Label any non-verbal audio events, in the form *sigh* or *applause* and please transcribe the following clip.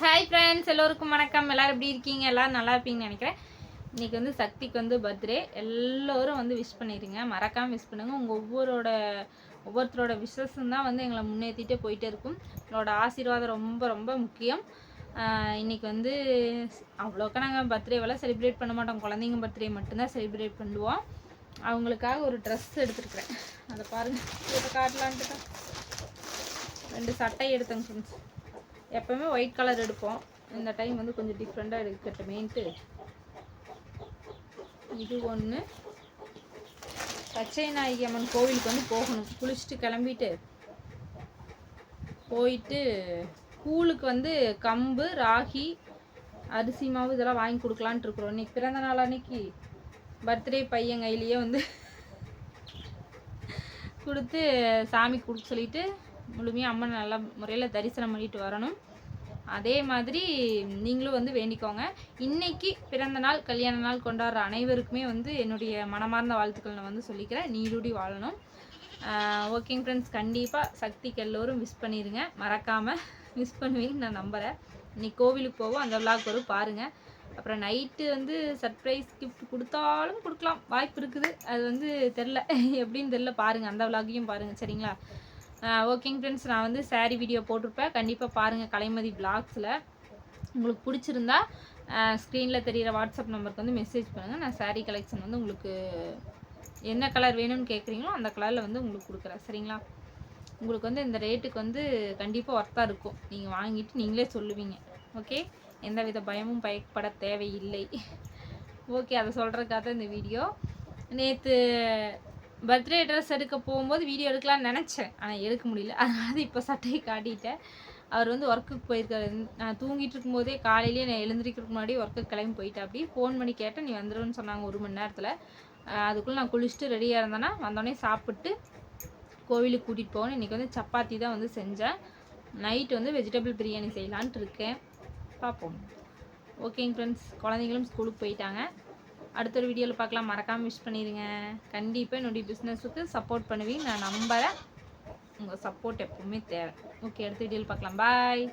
Hi friends எல்லோருக்கும் வணக்கம். எல்லோரும் எப்படி இருக்கீங்க? எல்லோரும் நல்லா இருப்பீங்கன்னு நினைக்கிறேன். இன்றைக்கி வந்து சக்திக்கு வந்து பர்த்டே எல்லோரும் வந்து விஷ் பண்ணிடுங்க. மறக்காமல் விஷ் பண்ணுங்கள் உங்கள் ஒவ்வொருவரோட ஒவ்வொருத்தரோட விஷஸும் தான் வந்து எங்களை முன்னேற்றிட்டே போயிட்டே இருக்கும். உங்களோட ஆசீர்வாதம் ரொம்ப ரொம்ப முக்கியம். இன்றைக்கி வந்து அவ்வளோக்கா நாங்கள் பர்த்டேவெல்லாம் செலிப்ரேட் பண்ண மாட்டோம். குழந்தைங்க பர்த்டே மட்டும்தான் செலிப்ரேட் பண்ணுவோம். அவங்களுக்காக ஒரு ட்ரெஸ் எடுத்துருக்குறேன். அதை பாருங்கள் இதை காட்டலான்ட்டு தான். ரெண்டு சட்டை எடுத்தேங்க ஃப்ரெண்ட்ஸ் எப்போவுமே ஒயிட் கலர் எடுப்போம். இந்த டைம் வந்து கொஞ்சம் டிஃப்ரெண்ட்டாக எடுக்கட்டுமேன்ட்டு இது ஒன்று பச்சை நாயகி அம்மன் கோவிலுக்கு வந்து போகணும். குளிச்சுட்டு கிளம்பிட்டு போயிட்டு கூழுக்கு வந்து கம்பு ராகி அரிசி மாவு இதெல்லாம் வாங்கி கொடுக்கலான்ட்டு இருக்கிறோம். இன்னைக்கு பிறந்த நாள் அன்னைக்கு பர்த்டே பையன் கையிலேயே வந்து கொடுத்து சாமி கொடுக்க சொல்லிட்டு முழுமையாக அம்மன் நல்ல முறையில் தரிசனம் பண்ணிட்டு வரணும். அதே மாதிரி நீங்களும் வந்து வேண்டிக்கோங்க. இன்னைக்கு பிறந்த நாள் கல்யாண நாள் கொண்டாடுற அனைவருக்குமே வந்து என்னுடைய மனமார்ந்த வாழ்த்துக்கள் நான் வந்து சொல்லிக்கிறேன். நீடூடி வாழணும். ஓகேங்க ஃப்ரெண்ட்ஸ் கண்டிப்பாக சக்திக்கு எல்லோரும் மிஸ் பண்ணிடுங்க மறக்காமல் மிஸ் பண்ணுவீங்கன்னு நான் நம்புகிறேன் இன்னைக்கு கோவிலுக்கு போவோம். அந்த விளாக் வரும் பாருங்கள் அப்புறம் நைட்டு வந்து சர்ப்ரைஸ் கிஃப்ட் கொடுத்தாலும் கொடுக்கலாம். வாய்ப்பு இருக்குது. அது வந்து தெரில *laughs* எப்படின்னு தெரில பாருங்கள் அந்த விளாகையும் பாருங்கள் சரிங்களா? ஓகேங்க ஃப்ரெண்ட்ஸ் நான் வந்து சாரீ வீடியோ போட்டிருப்பேன். கண்டிப்பாக பாருங்கள் கலைமதி பிளாக்ஸில் உங்களுக்கு பிடிச்சிருந்தா ஸ்க்ரீனில் தெரிகிற வாட்ஸ்அப் நம்பருக்கு வந்து மெசேஜ் பண்ணுங்கள் நான் சாரீ கலெக்ஷன் வந்து உங்களுக்கு என்ன கலர் வேணும்னு கேட்குறீங்களோ அந்த கலரில் வந்து உங்களுக்கு கொடுக்குறேன். சரிங்களா? உங்களுக்கு வந்து இந்த ரேட்டுக்கு வந்து கண்டிப்பாக ஒர்த்தாக இருக்கும். நீங்கள் வாங்கிட்டு நீங்களே சொல்லுவீங்க. ஓகே எந்த வித பயமும் பயப்பட தேவையில்லை. ஓகே அதை சொல்கிறதுக்காக தான் இந்த வீடியோ நேற்று பர்த்டே ட்ரெஸ் எடுக்க போகும்போது வீடியோ எடுக்கலாம்னு நினச்சேன். ஆனால் எடுக்க முடியல. அதனால இப்போ சட்டையை காட்டிட்டேன். அவர் வந்து ஒர்க்குக்கு போயிருக்காரு. நான் தூங்கிட்டு இருக்கும்போதே காலையிலேயே நான் எழுந்திரிக்கிறதுக்கு முன்னாடி ஒர்க்குக்கு கிளம்பி போயிட்டேன். அப்படி ஃபோன் பண்ணி கேட்டேன். நீ வந்துடுன்னு சொன்னாங்க ஒரு மணி நேரத்தில். அதுக்குள்ளே நான் குளிச்சுட்டு ரெடியாக இருந்தேன்னா வந்தோடனே சாப்பிட்டு கோவிலுக்கு கூட்டிகிட்டு போகணும். இன்றைக்கி வந்து சப்பாத்தி தான் வந்து செஞ்சேன். நைட் வந்து வெஜிடபிள் பிரியாணி செய்யலான்ட்டு இருக்கேன். பார்ப்போம் ஓகேங்க ஃப்ரெண்ட்ஸ் குழந்தைங்களும் ஸ்கூலுக்கு போயிட்டாங்க. அடுத்த ஒரு வீடியோவில் பார்க்கலாம். மறக்காமல் விஷ் பண்ணிடுங்க. கண்டிப்பாக என்னுடைய பிஸ்னஸுக்கு சப்போர்ட் பண்ணுவீங்க. நான் நம்புகிறேன் உங்கள் சப்போர்ட் எப்பவுமே தேவை. ஓகே அடுத்த வீடியோவில் பார்க்கலாம். பாய்